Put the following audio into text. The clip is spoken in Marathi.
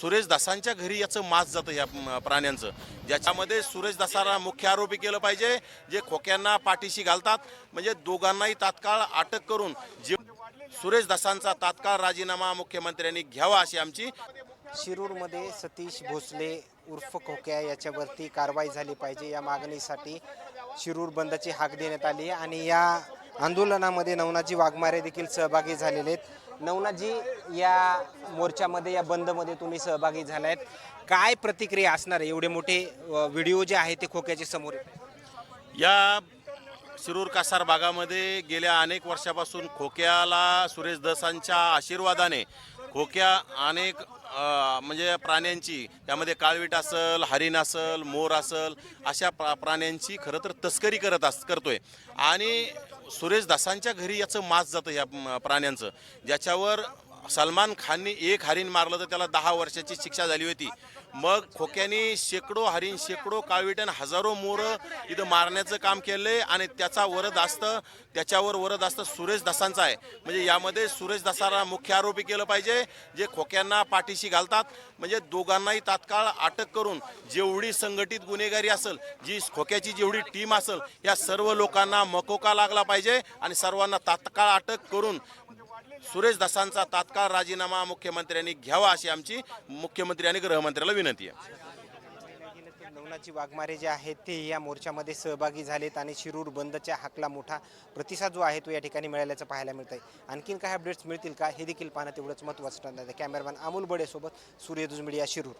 सुरेश दासांच्या घरी याचं मास जातं या प्राण्यांचं. ज्याच्यामध्ये सुरेश दासांना मुख्य आरोपी केलं पाहिजे जे खोक्यांना पाठीशी घालतात. म्हणजे दोघांनाही तात्काळ अटक करून जे सुरेश दासांचा तात्काळ राजीनामा मुख्यमंत्र्यांनी घ्यावा अशी आमची शिरूरमध्ये सतीश भोसले उर्फ खोक्या याच्यावरती कारवाई झाली पाहिजे. या मागणीसाठी शिरूर बंदची हाक देण्यात आली आणि या आंदोलनामध्ये नवनाजी वाघमारे देखील सहभागी झालेले आहेत. नवनाथजी या मोर्चामध्ये या बंदमध्ये तुम्ही सहभागी झाला आहेत काय प्रतिक्रिया असणार आहे? एवढे मोठे व्हिडिओ जे आहे ते खोक्याचे समोर या शिरूर कासार भागामध्ये गेल्या अनेक वर्षापासून खोक्याला सुरेश दसांच्या आशीर्वादाने खोक्या अनेक म्हणजे प्राण्यांची त्यामध्ये काळवीट असल हरिण असल मोर असल अशा प्रा प्राण्यांची खरं तर तस्करी करत अस करतो आहे आणि सुरेश दासांच्या घरी याचं मास जातं या प्राण्यांचं. ज्याच्यावर सलमान खानने एक हरिण मारलं तर त्याला दहा वर्षाची शिक्षा झाली होती. मग खोक्याने शेकडो हरिण शेकडो काळविटन हजारो मोर इथं मारण्याचं काम केलंय आणि त्याचा वरद असतं त्याच्यावर वरद असतं सुरेश दासांचा आहे. म्हणजे यामध्ये सुरेश दासाला मुख्य आरोपी केलं पाहिजे जे खोक्यांना पाठीशी घालतात. म्हणजे दोघांनाही तात्काळ अटक करून जेवढी संघटित गुन्हेगारी असेल जी खोक्याची जेवढी टीम असेल या सर्व लोकांना मकोका लागला पाहिजे आणि सर्वांना तात्काळ अटक करून सुरेश दासांचा तात्काळ राजीनामा मुख्यमंत्र्यांनी घ्यावा अशी आमची मुख्यमंत्री आणि गृहमंत्र्याला विनंती आहे. नवनाची वाघमारे जे आहेत ते या मोर्चामध्ये सहभागी झालेत आणि शिरूर बंदच्या हाकला मोठा प्रतिसाद जो आहे तो या ठिकाणी मिळाल्याचं पाहायला मिळत आहे आणखीन काय अपडेट्स मिळतील का हे देखील पाहणं तेवढंच महत्त्वाचं ठरणार आहे. कॅमेरामॅन अमोल बडेसोबत सूर्यदुज मीडिया शिरूर.